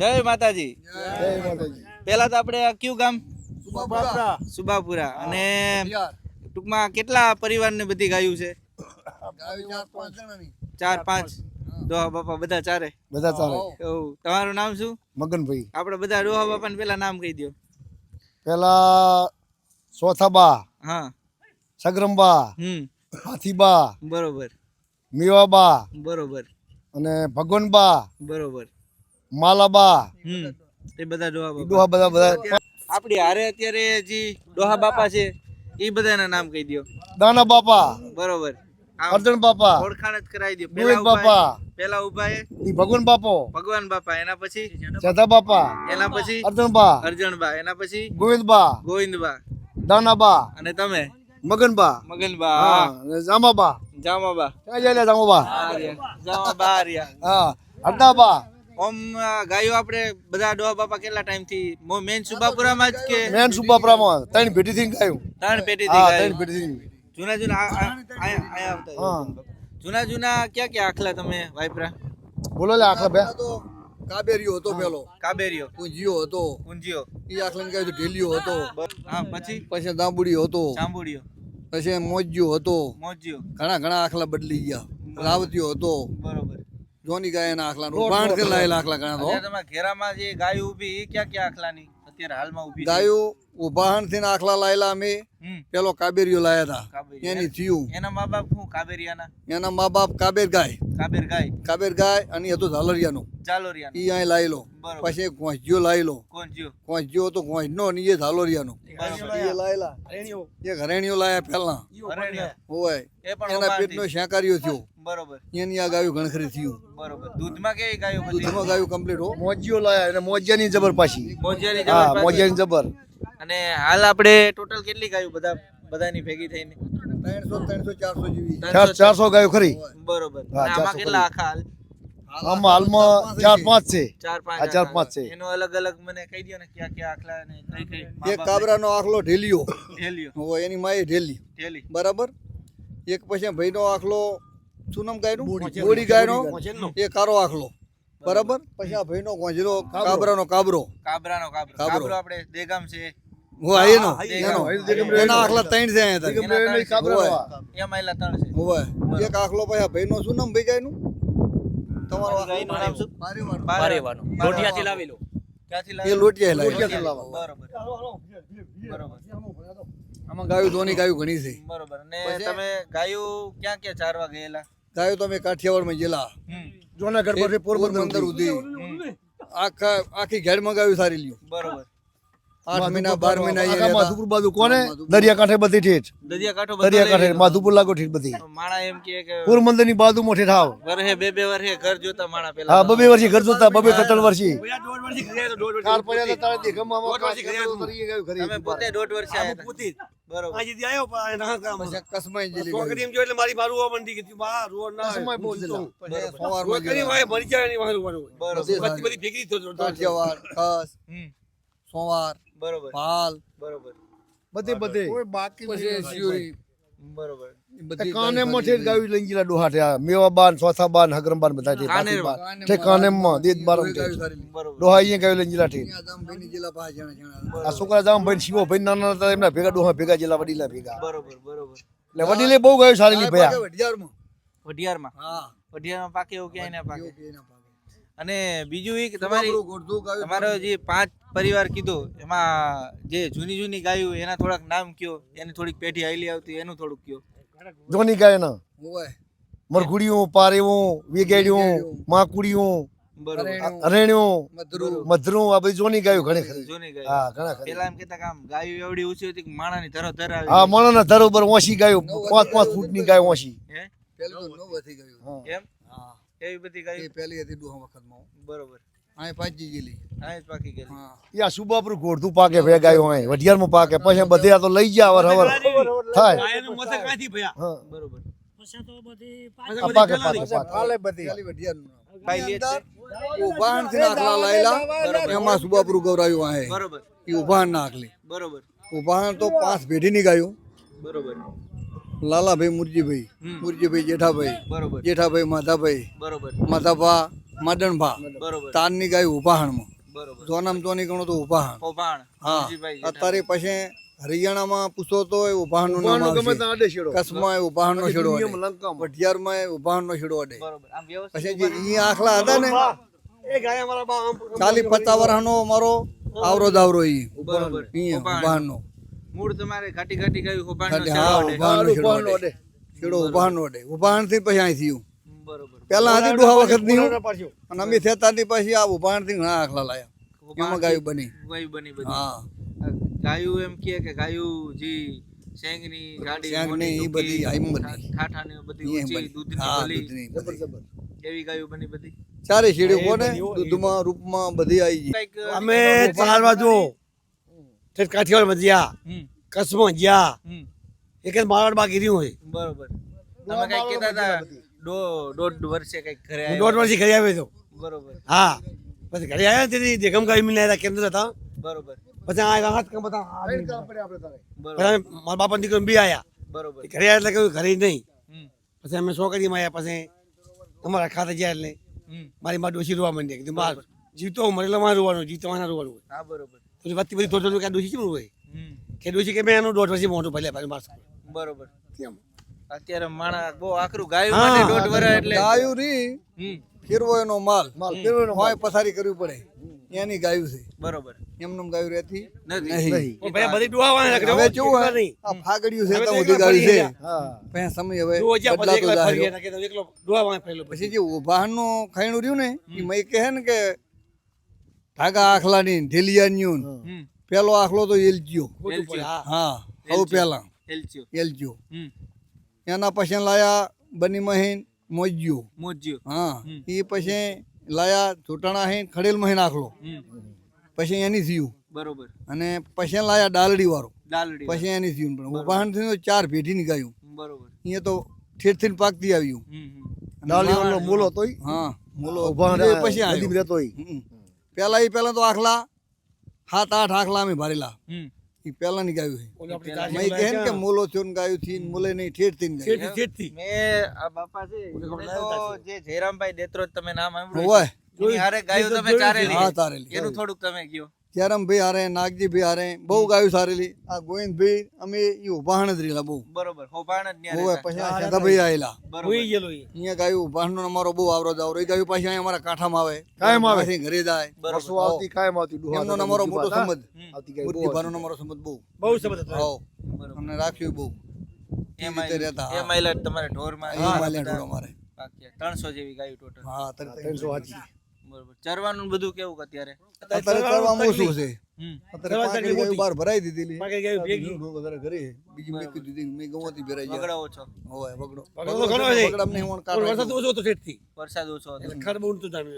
જય માતાજી. જય માતાજી. પેલા તો આપણે આ કયું ગામ? સુભાપુરા સુબાપુરા. અને ટૂંકમાં કેટલા પરિવારને બધી ગાયું છે? ચાર પાંચ ડોહા બાપા બધા ચારે? બધા ચારે. તમારું નામ શું? મગનભાઈ. આપણે બધા ડોહા બાપાને પેલા નામ કહી દો પેલા સોથાબા હા. સગરમબા હમ. હાથીબા બરોબર. મીવાબા બરોબર. અને ભગવાનબા બરોબર. માલાબા. એ બધા ડોહા બાપા. ડોહા બધા બધા. આપડી હારે અત્યારે જે ડોહા બાપા છે એ બધાના નામ કહી દો દાના બાપા. બરોબર. અર્જુન બાપા. ઓળખાણ જ કરાવી દો ગોવિંદ પેલા બાપા. પેલા ઊભા એ ભગવાન બાપો. ભગવાન બાપા. એના પછી? ચધા બાપા. એના પછી? અર્જણબા અર્જણબા એના પછી? ગોવિંદબા દાના બા. અને તમે? મગનબા મગનબા હા હા જામા જામાબા જામા બા. જામા બા. જામા બા. હા અડ્ડા અડ્ડાબા ઓમ ગાયો આપણે બધા ડોહા બાપા કેટલા ટાઈમથી? મેન સુબાપુરામાં જ કે? મેન સુબાપરામાં ત્રણ પેટી થી ગાયું. ત્રણ પેટી હા થી ત્રણ પેટી થી જૂના જૂના આયા આયા આવતા હા. જૂના જૂના ક્યાં ક્યાં આખલા તમે વાપરા બોલો લે આખલા બે. કાબેરીઓ હતો પેલો. કાબેરિયો પૂંજીઓ હતો. ઊંજીઓ ઈ આખલાને કહે તો ઢેલીઓ હતો. હા પછી? પછી દાંબુડીઓ હતો. દાંબુડીયો પછી મોજ્યો હતો. મોજ્યો. ઘણા ઘણા આખલા બદલી ગયા. રાવતીયો હતો. બરોબર. જોની ગાયના આખલા બાણ કે લાયેલા આખલા ગણા તો તમે ઘેરામાં જે ગાય ઊભી એ ક્યાં ક્યાં આખલાની? અત્યારે હાલમાં ઊભી? ગાયો ઉભાણથી આખલા લાયેલા અમે. પેલો કાબેરિયો લાયા હતા એની થયું. એના મા બાપ શું? કાબેરિયાના? એના મા બાપ કાબેર ગાય. કાબેર ગાય. કાબેર ગાય અને એ તો ઝાલરિયાનો. ચાલોરિયાના ઈ અહીં લાયેલો. પછી એક લાયલો. લાયેલો કોણ તો ઘોંચનો અને એ ઝાલોરિયાનો. એ લાયેલા. એક હરેણીઓ લાયા પહેલા. હોય એના. પેટનો શેકારીઓ થયો. બરોબર. એની આ ગાયું ઘણખરી થયું. બરોબર. દૂધમાં કેવી ગાયો બધી? દૂધમાં ગાયું કમ્પ્લીટ હો. મોજીઓ લાયા અને મોજિયાની જબર પાછી. મોજિયાની જબર હા મોજિયાની જબર. અને હાલ આપણે ટોટલ કેટલી ગાયો બધા બધાની ભેગી થઈને? ત્રણસો ત્રણસો ચારસો જેવી. ચારસો. ગાયો ખરી? બરોબર. આમાં કેટલા આખા હાલ? આમાં હાલમાં ચાર પાંચ છે. ચાર પાંચ આ ચાર પાંચ છે. એનો અલગ અલગ મને કહી દો ને ક્યાં ક્યાં આખલા ને કઈ કઈ એક કાબરાનો આખલો ઢેલિયો. ઢેલિયો. એની માએ ઢેલી. ઢેલી. બરાબર? એક પછી ભાઈનો આખલો શું નામ ગાયનું બોડી ગાયનો. એ કારો આખલો. બરાબર. પછી આ ભાઈનો ગોંજલો કાબરાનો કાબરો. કાબરાનો કાબરો. કાબરો. કાબરો આપણે દેગામ છે. હોય એનો. એનો. એનો એના આખલા ત્રણ છે અહીંયા તક. એના ત્રણ છે. હોય. એમાં એલા ત્રણ છે. હોય. એક આખલો પછી આ ભાઈનો શું ભાઈ ગાયનું તમારો ગાયનું નામ શું? બારેવાનું. બારેવાનું લોટિયાથી લાવેલો. ક્યાંથી એ લોટિયા લાવ્યા. લોટિયાથી લાવવા. બરોબર. બરોબર. આમાં ગાયું ધોની ગાયું ઘણી છે. બરોબર. અને તમે ગાયો ક્યાં ક્યાં ચારવા ગયેલા? ગાયો તો અમે કાઠિયાવાડમાં ગયેલા. જુનાગઢ પોરબંદર. સુધી. આખા આખી ઘેર મંગાવી સારી લ્યું. બરોબર. આઠ મહિના બાર મહિના અહીંયા માધુપુર બાજુ કોને? દરિયા કાંઠે બધી ઠેઠ. દરિયા કાંઠો દરિયા કાંઠે માધુપુર લાગો ઠેઠ બધી માણા એમ કે કે પોરબંદરની બાજુમાં ઠેઠ આવ. વરહે બે બે વરહે ઘર જોતા માણા પેલા. હા બબે વર્ષી ઘર જોતા બબે ત્રણ વર્ષી. કાલ પડ્યા હતા તારે દેખમમાં આમાં કાલ તરી ગયું ખરી. પોતે દોઢ વર્ષે આયા હતા. બરોબર. પછી કસમાઈ જેલી ગાયું. સમય બહુ જલા. પછી સવારમાં ગયેલા. બરોબર. કાઠિયાવાડ કસ હમ. સોવાર બરોબર. પાલ બરોબર. બધે બધે. પછી બરોબર. કાને માં ગાવી લઈ ગયેલા ડોહા મેવા બાન ચોથા બાન હગરમ બાન બધા ઠેઠ. કાનેરમાં. બાકી દેદ લ્યું. બરોબર ડોહા અહીંયા ગાવી. આ છોકરા જામ ભાઈ શિવો ભાઈ નાના હતા એમના ભેગા ડોહા ભેગા જેલા વડીલા ભેગા. બરોબર બરોબર. એટલે વડીલે બહુ ગાયું સારી ભયા. વઢિયારમાં. વઢિયારમાં? હા. વઢિયારમાં પાકે એવું ક્યાંય ના પાકે? એવું કે એના પાકે. અને બીજું એક તમારી તમારો જે પાંચ પરિવાર કીધો એમાં જે જૂની જૂની ગાયું એના થોડાક નામ કયો એની થોડીક પેઢી આયલી આવતી એનું થોડુંક કયો? જોની ગાય ના હોય. મરઘુડિયું પારેવું વેગેડિયું માકુડિયું અરેણ્યું મધરું. મધરું આ બધી જોની ગાયું ઘણી ખરી. જૂની ગાયું. હા ઘણા ખરી. પેલા એમ કેતા કે આમ ગાયું એવડી ઊંચી હતી કે માણાની ધરો ધર આવી હા મણના ધરોબર ઓછી ગાયું પાંચ પાંચ ફૂટની ગાય ઓછી. હે? પેલું નવ વધી ગયું. એમ? હા. એવી બધી એ ગાયું પહેલી હતી ડોહા વખતમાં. બરોબર. આય પાછી ગયેલી. આય પાકી ગયેલી. હા. યા સુબાપરું ઘોડતું પાકે ભે ગાયું હોય વઢિયારમાં પાકે પછી બધે આ તો લઈ ગયા વર હવર. થાય. હા. બરોબર. આ પાકે પાકે પાકે. પેલી વઢિયારનું. નામ. લે છે. ઉભાણથી નાખલા લાયલા. એમાં સુબાપરું ગૌરાયું આય. બરોબર. એ ઉભાણ નાખલી. બરોબર. ઉભાણ તો પાંચની ગાયું. બરોબર. લાલાભાઈ મુરજીભાઈ. મુરજીભાઈ જેઠાભાઈ જેઠાભાઈ માધાભાઈ માધાભા માદણભા તાનની તારની ગાયું ઉપાહણમાં બરોબર. ચોનામ ચોની ગણો તો ઉપાહણ હા. અત્યારે પછી હરિયાણામાં પૂછો તો એ ઉપાહણનું નામ આવશે. કચ્છમાં એ ઉપાહણનો છેડો અડે. વઢિયારમાં એ ઉપાહણનો છેડો અડે. બરોબર. આમ વ્યવસ્થિત પછી જે ઈ આખલા હતા ને ચાલી પચાસ વર્ષનો અમારો આવરો દાવરો ઈ. કોભાણ. ઉપાહણનો મૂળ તમારે ઘાટી ઘાટી ગયું કોભાણનો હા છેડો છેડો અડે છેડો ઉપાહણનો અડે પછી અહીં થયું. બરોબર. હતી ડોહા વખત નહીં અને અમે થેતાની પછી આ ઉપાહણથી ઘણા આખલા લાયા. એમાં ગાયું બની. ગાયું બની બધી. હા. ગાયું એમ કહે કે ગાયું જી શેંગની જાડી શેંગની મોટી, બધી આઈમ બધી. ઠા- ઠાઠાની બધી ઊંચી દૂધની ભલી. દૂધની એવી ગાયું બની બધી? ચારે શેડી કોને દૂધમાં રૂપમાં બધી આવી ગઈ. અમે તે કાઠિયાવાડ વધ્યા હમ. કચ્છમાં ગયા એક જ મારવાડ બાકી રહ્યું હોય. બરોબર. તમે કંઈક કહેતા હતા દોઢ વર્ષે ઘરે દોઢ વર્ષથી ઘરે આવ્યો હતો. બરોબર. હા. પછી ઘરે આવ્યા તેથી દેખમ ગાડી મિલને આવ્યા કેન્દ્ર હતા. બરોબર. પછી આ હાથ કામ બધા બરોબર. મારા બાપા દીકરો બી આવ્યા બરોબર. ઘરે આવ્યા એટલે કહ્યું ઘરે નહીં. પછી અમે છોકરીમાં આવ્યા પછી તમારા ખાતે ગયા એટલે મારી માં ડોસી રોવા માંડી. કીધું બાર જીવતો મરેલો માં રોવાનું જીવતો મારે રોવાનું. હા બરોબર. પછી વચ્ચે બધી દોઢ કે ડોસી કેમ હોય? હમ. કે દોષી કે મેં એનું દોઢ વર્ષથી મોટું ભલે પાછું મારશું બરોબર. કેમ? અત્યારે માણસ બહુ આકરું ગાયું માટે દોઢ વર્ષ એટલે ગાયું રી. ફેરવો એનો માલ. હોય પથારી કરવી પડે. એની ગાયું છે. બરોબર. એમનું ગાયું રહેતી નથી. ઓ ભાઈ બધી ડોહાવાના રાખજો. હવે જો આ ફાગડિયું છે તો બધી ગાયું છે. હા. પણ સમય હવે ડોહો જ્યાં પછી બદલાતો જાય ગયા, કે તો એકલો ડોહાવાના ફરેલો પછી. પછી. જે ઉભાણનું ખાઈણું રહ્યું ને એ મય કહે ને કે ધાગા આખલાની ઢેલિયાની હમ. પેલો આખલો તો એલજીઓ. હા. સૌ હવે પેલા એલજીઓ. એના પછી લાયા બની મહીન મોજ્યો મોજ્યો હા એ પછી લાયા ચૂંટણા હે ખડેલ મહીન આખલો. પછી એની જીવ બરોબર. અને પછી લાયા ડાલડી વાળો પછી એની જીવ પણ ઉભાણ થયું તો ચાર પેઢીની નીકળ્યું. બરોબર. અહીંયા તો ઠેર ઠેર પાકતી આવ્યું ડાલડી વાળો મૂલો તોય? હા મૂલો. ઉભાણ પછી. નદી રહેતો પેલા એ પેલા તો આખલા સાત આઠ આખલા અમે ભરેલા. હમ. એ પેલા ની ગાયું મેં કહે ને કે મોલો થયો ને ગાયું થી ને મોલે નહીં ઠેઠથી ગાયું. છેટથી. મેં આ બાપા છે જે જયરામભાઈ દેત્રો તમે નામ સાંભળ્યું હોય. હારે ગાયો તમે ચારેલી. હા તારેલી એનું થોડુંક તમે કયો. જયરામભાઈ હારે નાગજીભાઈ હારે બહુ ગાયું સારેલી. આ ગોવિંદભાઈ અમે એ ઉભાણ જ રહેલા બહુ. બરોબર હોપાણ જ ન્યા પછી આ સદાભાઈ આવેલા ગયેલો અહીંયા ગાયું ઉભાણનો અમારો બહુ આવરો જાવરો. એ ગાયું પાછી અહીંયા અમારા કાંઠામાં આવે. કાયમ આવે. ઘરે જાય. વર્ષો આવતી કાયમ આવતી એમનો અમારો મોટો. સંબંધ. આવતી બુદ્ધિભાનો અમારો સંબંધ બહુ. બહુ સમજ હતો. હાવ અમને રાખ્યું બહુ. એમ એમાં રીતે રહેતા. એ માઇલેજ તમારે ઢોર અમારે. ત્રણસો જેવી ગાયું ટોટલ. હા ત્રણસો હાજી બરોબર. ચરવાનું બધું કેવું અત્યારે? અત્યારે કરવામાં ઓછું છે? અત્યારે પાંચ ગાયું બહાર ભરાઈ દીધેલી. પાકે ગયું ભેગી. વધારે ઘરે. બીજી મેં કીધું દીધી મેં ગૌવતી ભરાઈ જાય બગડો ઓછો. હોય બગડો બગડો ઘણો છે. બગડા અમને હું પણ વરસાદ ઓછો હતો છેટથી. વરસાદ ઓછો હતો. એટલે ખડ બહુ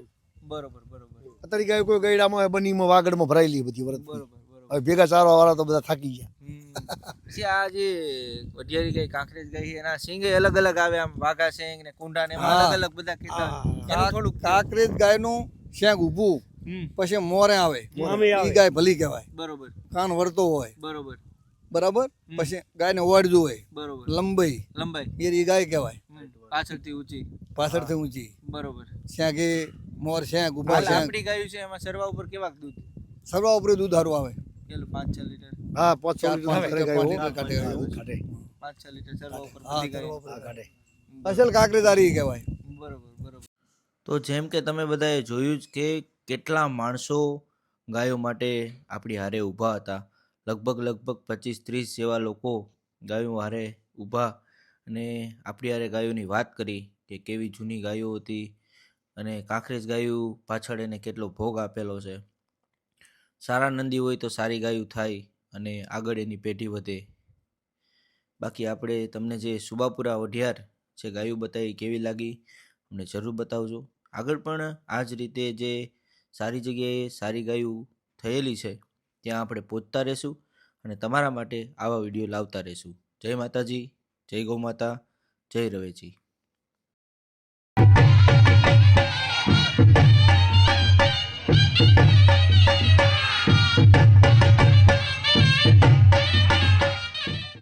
એમ. બરોબર બરોબર. અત્યારે ગાય કોઈ ગયડામાં બનીમાં વાગડમાં ભરાયેલી બધી વરસ બરોબર બરોબર. હવે ભેગા ચારવા વાળા તો બધા થાકી ગયા. પછી આ જે વઢિયારી ગઈ કાંકરેજ ગઈ એના સિંગે અલગ અલગ આવે આમ વાઘા સિંગ ને કુંડા ને અલગ અલગ બધા કીધા એનું થોડું કાંકરેજ ગાયનું શેંગ ઊભું પછી મોરે આવે. ઈ ગાય ભલી કહેવાય. બરોબર. કાન વળતો હોય. બરોબર. બરાબર? પછી ગાયને ઓળજું હોય. બરોબર. લંબાઈ. લંબાઈ. એ ગાય કહેવાય. પાછળથી ઊંચી. પાછળથી ઊંચી. બરોબર. શેંગે મોર શેંગ ઊભા શેંગ. આપણી ગાયું છે એમાં સરવા ઉપર કેવા દૂધ? સરવા ઉપર દૂધ સારું આવે. પેલું પાંચ છ લીટર. હા પાંચ છ લીટર અસલ કાકરેદારી કહેવાય. બરોબર બરોબર. તો જેમ કે તમે બધાએ જોયું જ કે કેટલા માણસો ગાયો માટે આપણી હારે ઊભા હતા. લગભગ લગભગ પચીસ ત્રીસ જેવા લોકો ગાયો હારે ઊભા અને આપણી હારે ગાયોની વાત કરી કે કેવી જૂની ગાયો હતી અને કાંકરેજ ગાયું પાછળ એને કેટલો ભોગ આપેલો છે. સારા નંદી હોય તો સારી ગાયું થાય. અને આગળ એની પેઢી વધે. બાકી આપણે તમને જે સુબાપુરા વઢિયાર જે ગાયું બતાવી કેવી લાગી, અમને જરૂર બતાવજો. આગળ પણ આ જ રીતે જે સારી જગ્યાએ સારી ગાયું થયેલી છે, ત્યાં આપણે પહોંચતા રહીશું અને તમારા માટે આવા વીડિયો લાવતા રહીશું. જય માતાજી, જય ગૌ માતા, જય રવેજી